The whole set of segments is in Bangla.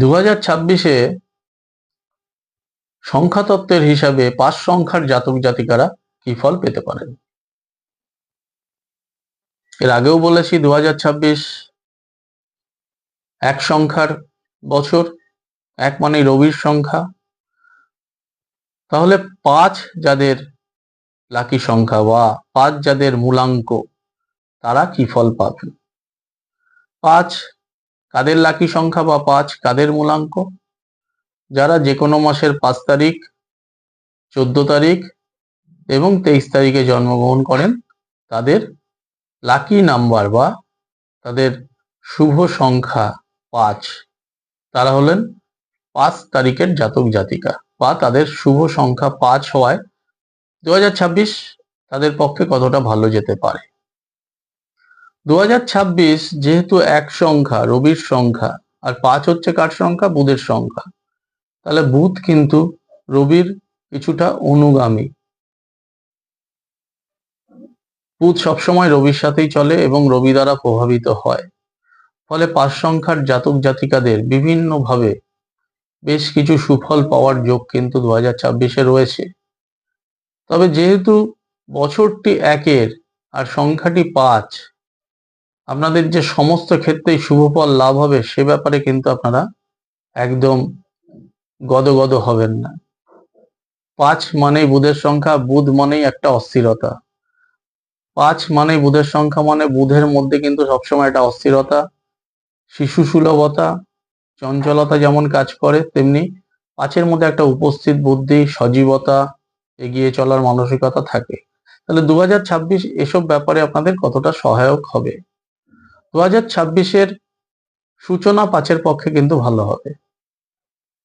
দু হাজার ছাব্বিশে সংখ্যাতত্ত্বের হিসাবে পাঁচ সংখ্যার জাতক জাতিকারা কি ফল পেতে পারেন? এর আগেও বলেছি দু এক সংখ্যার বছর, এক মানে রবির সংখ্যা। তাহলে পাঁচ যাদের লাকি সংখ্যা বা পাঁচ যাদের মূলাঙ্ক, তারা কি ফল পাবেন? পাঁচ কাদের লাকি সংখ্যা বা পাঁচ, কাদের মূলাঙ্ক? যারা যে কোনো মাসের পাঁচ তারিখ, চোদ্দ তারিখ এবং তেইশ তারিখে জন্মগ্রহণ করেন, তাদের লাকি নাম্বার বা তাদের শুভ সংখ্যা পাঁচ। তারা হলেন পাঁচ তারিখের জাতক জাতিকা বা তাদের শুভ সংখ্যা পাঁচ হওয়ায় দু তাদের পক্ষে কতটা ভালো যেতে পারে? দু যেহেতু এক সংখ্যা, রবির সংখ্যা, আর পাঁচ হচ্ছে কার সংখ্যা? বুধের সংখ্যা। তাহলে বুধ কিন্তু রবির কিছুটা অনুগামী। বুধ সবসময় রবির সাথেই চলে এবং রবি দ্বারা প্রভাবিত হয়। ফলে পাঁচ সংখ্যার জাতক জাতিকাদের বিভিন্নভাবে বেশ কিছু সুফল পাওয়ার যোগ কিন্তু দু হাজার ছাব্বিশে রয়েছে। তবে যেহেতু বছরটি একের আর সংখ্যাটি পাঁচ আপনাদের যে সমস্ত ক্ষেত্রেই শুভফল লাভ হবে, সে ব্যাপারে কিন্তু আপনারা একদম গদগদ হবেন না। পাঁচ মানেই বুধের সংখ্যা, বুধ মানেই একটা অস্থিরতা। পাঁচ মানে বুধের সংখ্যা মানে বুধের মধ্যে কিন্তু সবসময় একটা অস্থিরতা। শিশু সুলভতা, চঞ্চলতা যেমন কাজ করে, তেমনি পাঁচের মধ্যে একটা উপস্থিত বুদ্ধি, সজীবতা, এগিয়ে চলার মানসিকতা থাকে। তাহলে দু এসব ব্যাপারে আপনাদের কতটা সহায়ক হবে? দু হাজার ছাব্বিশের সূচনা পাঁচের পক্ষে কিন্তু ভালো হবে।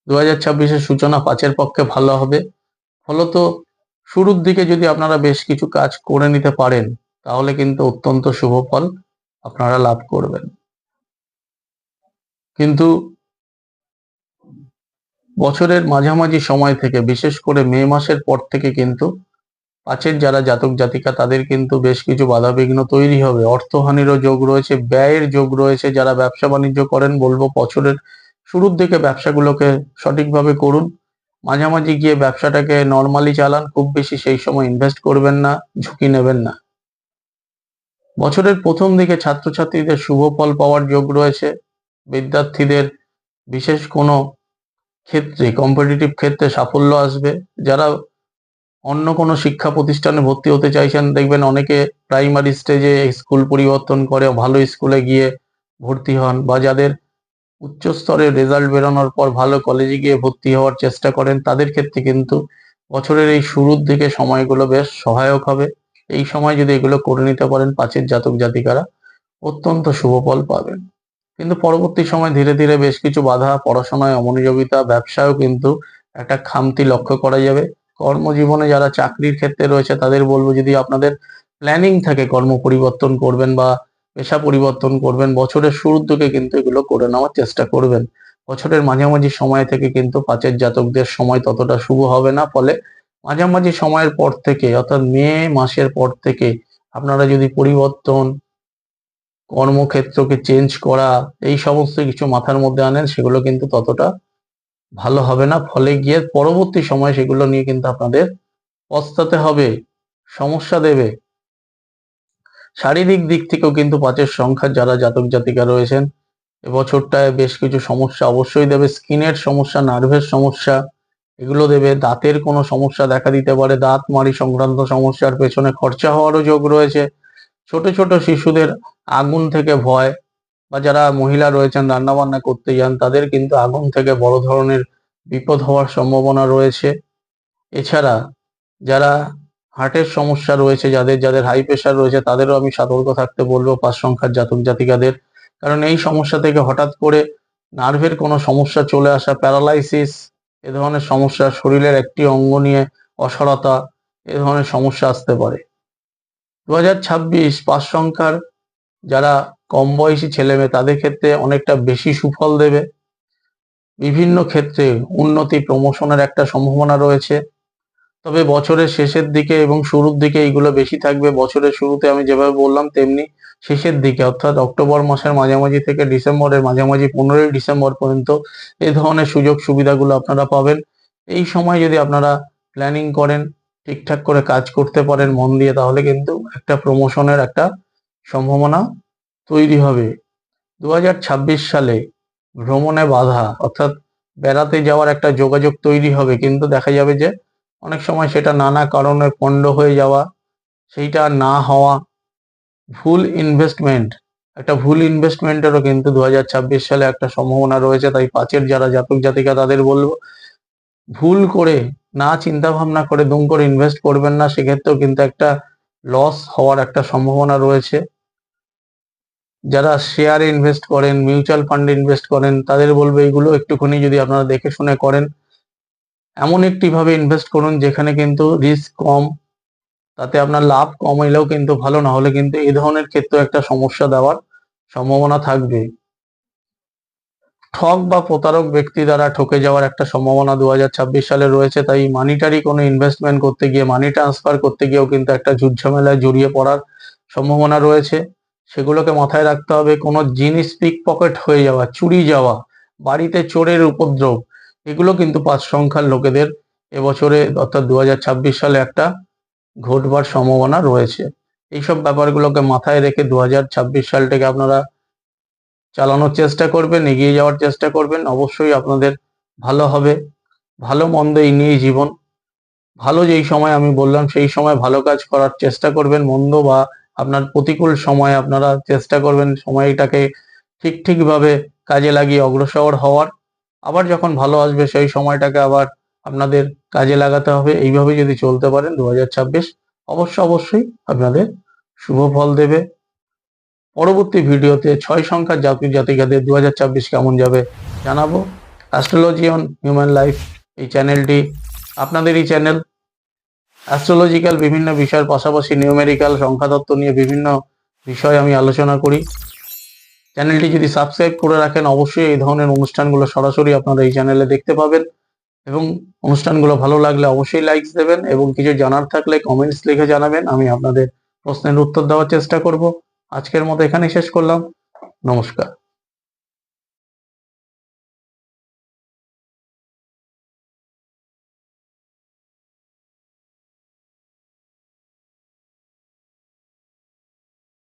দু হাজার ছাব্বিশের সূচনা পাঁচের পক্ষে ভালো হবে। ফলত শুরুর দিকে যদি আপনারা বেশ কিছু কাজ করে নিতে পারেন, তাহলে কিন্তু অত্যন্ত শুভ ফল আপনারা লাভ করবেন। কিন্তু বছরের মাঝামাঝি সময় থেকে, বিশেষ করে মে মাসের পর থেকে কিন্তু পাঁচের যারা জাতক জাতিকা, তাদের কিন্তু বেশ কিছু বাধা বিঘ্ন তৈরি হবে। অর্থহানিরও যোগ রয়েছে, ব্যয়ের যোগ রয়েছে। যারা ব্যবসা বাণিজ্য করেন, বলব বছরের শুরুর দিকে ব্যবসাগুলোকে সঠিকভাবে করুন। মাঝামাঝি গিয়ে ব্যবসাটাকে নর্মালি চালান, খুব বেশি সেই সময় ইনভেস্ট করবেন না, ঝুঁকি নেবেন না। বছরের প্রথম দিকে ছাত্রছাত্রীদের শুভ ফল পাওয়ার যোগ রয়েছে। বিদ্যার্থীদের বিশেষ কোনো ক্ষেত্রে কম্পিটিটিভ ক্ষেত্রে সাফল্য আসবে। যারা অন্য কোনো শিক্ষা প্রতিষ্ঠানে ভর্তি হতে চাইছেন, দেখবেন অনেকে প্রাইমারি স্টেজে স্কুল পরিবর্তন করে, ভালো স্কুলে গিয়ে ভর্তি হন বা যাদের উচ্চ স্তরের রেজাল্ট বেরোনোর পর ভালো কলেজে গিয়ে ভর্তি হওয়ার চেষ্টা করেন, তাদের ক্ষেত্রে কিন্তু বছরের এই শুরুর দিকে সময়গুলো বেশ সহায়ক হবে। এই সময় যদি এগুলো করে নিতে পারেন, পাঁচের জাতক জাতিকারা অত্যন্ত শুভ ফল পাবেন। কিন্তু পরবর্তী সময় ধীরে ধীরে বেশ কিছু বাধা, পড়াশোনায় অমনোযোগিতা, ব্যবসায়ও কিন্তু একটা খামতি লক্ষ্য করা যাবে। কর্মজীবনে যারা চাকরির ক্ষেত্রে রয়েছে, তাদের বলব যদি আপনাদের প্ল্যানিং থাকে কর্ম পরিবর্তন করবেন বা পেশা পরিবর্তন করবেন, বছরের শুরুর দিকে কিন্তু এগুলো করে নেওয়ার চেষ্টা করবেন। বছরের মাঝামাঝি সময় থেকে কিন্তু পাঁচের জাতকদের সময় ততটা শুভ হবে না, ফলে মাঝামাঝি সময়ের পর থেকে, অর্থাৎ মে মাসের পর থেকে আপনারা যদি পরিবর্তন, কর্মক্ষেত্রকে চেঞ্জ করা, এই সমস্ত কিছু মাথার মধ্যে আনেন, সেগুলো কিন্তু ততটা ভালো হবে না। ফলে গিয়ে পরবর্তী সময় সেগুলো নিয়ে কিন্তু আপনাদের পস্তাতে হবে, সমস্যা দেবে। শারীরিক দিক থেকেও কিন্তু পাঁচের সংখ্যা যারা জাতক জাতিকা রয়েছেন, এবছরটায় বেশ কিছু সমস্যা অবশ্যই দেবে। স্কিনের সমস্যা, নার্ভের সমস্যা, এগুলো দেবে। দাঁতের কোনো সমস্যা দেখা দিতে পারে। দাঁত মারি সংক্রান্ত সমস্যার পেছনে খরচা হওয়ারও যোগ রয়েছে। ছোট ছোট শিশুদের আগুন থেকে ভয় বা যারা মহিলা রয়েছেন রান্না বান্না করতে যান, তাদের কিন্তু আগুন থেকে বড় ধরনের বিপদ হওয়ার সম্ভাবনা রয়েছে। এছাড়া যারা হার্টের সমস্যা রয়েছে, যাদের যাদের হাই প্রেশার রয়েছে, তাদেরও আমি সতর্ক থাকতে বলব পাঁচ সংখ্যার জাতক জাতিকাদের। কারণ এই সমস্যা থেকে হঠাৎ করে নার্ভের কোনো সমস্যা চলে আসা প্যারালাইসিস এ ধরনের সমস্যা, শরীরের একটি অঙ্গ নিয়ে অসরতা, এ ধরনের সমস্যা আসতে পারে। দু হাজার ছাব্বিশ পাঁচ সংখ্যার যারা কম বয়সী ছেলে মেয়ে তাদের ক্ষেত্রে অনেকটা বেশি সুফল দেবে। বিভিন্ন ক্ষেত্রে উন্নতি প্রমোশনের একটা সম্ভাবনা রয়েছে। তবে বছরের শেষের দিকে এবং শুরুর দিকে এইগুলো বেশি থাকবে। বছরের শুরুতে আমি যেভাবে বললাম তেমনি শেষের দিকে, অর্থাৎ অক্টোবর মাসের মাঝামাঝি থেকে ডিসেম্বরের মাঝামাঝি পনেরোই ডিসেম্বর পর্যন্ত এই ধরনের সুযোগ সুবিধাগুলো আপনারা পাবেন। এই সময় যদি আপনারা প্ল্যানিং করেন, ঠিকঠাক করে কাজ করতে পারেন, মন দিয়ে, তাহলে কিন্তু একটা প্রমোশনের একটা সম্ভাবনা তৈরি হবে। দু হাজার ছাব্বিশ সালে ভ্রমণে বাধা, অর্থাৎ বেড়াতে যাওয়ার একটা যোগাযোগ তৈরি হবে। কিন্তু দেখা যাবে যে অনেক সময় সেটা নানা কারণে পণ্ড হয়ে যাওয়া, সেইটা না হওয়া, ভুল ইনভেস্টমেন্ট একটা ভুল ইনভেস্টমেন্টেরও কিন্তু দু হাজার ছাব্বিশ সালে একটা সম্ভাবনা রয়েছে। তাই পাঁচের যারা জাতক জাতিকা তাদের বলব, ভুল করে, না চিন্তা ভাবনা করে দুম করে ইনভেস্ট করবেন না। সেক্ষেত্রেও কিন্তু একটা লস হওয়ার একটা সম্ভাবনা রয়েছে। যারা শেয়ারে ইনভেস্ট করেন মিউচুয়াল ফান্ডে ইনভেস্ট করেন, তাদের বলব এইগুলো একটুখানি যদি আপনারা দেখে শুনে করেন। এমন একটি ভাবে ইনভেস্ট করুন যেখানে কিন্তু রিস্ক কম, তাতে আপনার লাভ কম হইলেও কিন্তু ভালো না হলে কিন্তু এই ধরনের ক্ষেত্রে একটা সমস্যা দেওয়ার সম্ভাবনা থাকবে। ঠক বা প্রতারক ব্যক্তি দ্বারা ঠকে যাওয়ার একটা সম্ভাবনা দু হাজার ছাব্বিশ সালে রয়েছে, তাই মানিটারি কোনো ইনভেস্টমেন্ট করতে গিয়ে মানি ট্রান্সফার করতে গিয়েও কিন্তু একটা ঝুটঝামেলায় জড়িয়ে পড়ার সম্ভাবনা রয়েছে। সেগুলোকে মাথায় রাখতে হবে, কোনো জিনিস পিক পকেট হয়ে যাওয়া, চুরি যাওয়া, বাড়িতে চোরের উপদ্রব, এগুলো কিন্তু পাঁচ সংখ্যার লোকেদের এবছরে অর্থাৎ দু হাজার ছাব্বিশ সালে একটা ঘটবার সম্ভাবনা রয়েছে। এইসব ব্যাপারগুলোকে মাথায় রেখে দু সালটাকে আপনারা চালানোর চেষ্টা করবেন, এগিয়ে যাওয়ার চেষ্টা করবেন, অবশ্যই আপনাদের ভালো হবে। ভালো মন্দ এই নিয়েই জীবন। ভালো যেই সময় আমি বললাম, সেই সময় ভালো কাজ করার চেষ্টা করবেন, মন্দ বা আপনার প্রতিকূল সময় আপনারা চেষ্টা করবেন সময়টাকে ঠিক ঠিকভাবে কাজে লাগিয়ে অগ্রসর হওয়ার। আবার যখন ভালো আসবে সেই সময়টাকে আবার আপনাদের কাজে লাগাতে হবে। এইভাবে যদি চলতে পারেন দু হাজার ছাব্বিশ, অবশ্য অবশ্যই আপনাদের শুভ ফল দেবে। পরবর্তী ভিডিওতে ছয় সংখ্যার জাতি জাতিকাদের দু হাজার ছাব্বিশ কেমন যাবে জানাব। অ্যাস্ট্রোলজি অন হিউম্যান লাইফ এই চ্যানেলটি, আপনাদের এই চ্যানেল অ্যাস্ট্রোলজিক্যাল বিভিন্ন বিষয়ের পাশাপাশি নিউমেরিক্যাল সংখ্যাতত্ত্ব নিয়ে বিভিন্ন বিষয় আমি আলোচনা করি। চ্যানেলটি যদি সাবস্ক্রাইব করে রাখেন, অবশ্যই এই ধরনের অনুষ্ঠানগুলো সরাসরি আপনারা এই চ্যানেলে দেখতে পাবেন এবং অনুষ্ঠানগুলো ভালো লাগলে অবশ্যই লাইকস দেবেন এবং কিছু জানার থাকলে কমেন্টস লিখে জানাবেন, আমি আপনাদের প্রশ্নের উত্তর দেওয়ার চেষ্টা করব। আজকের মতো এখানেই শেষ করলাম। নমস্কার।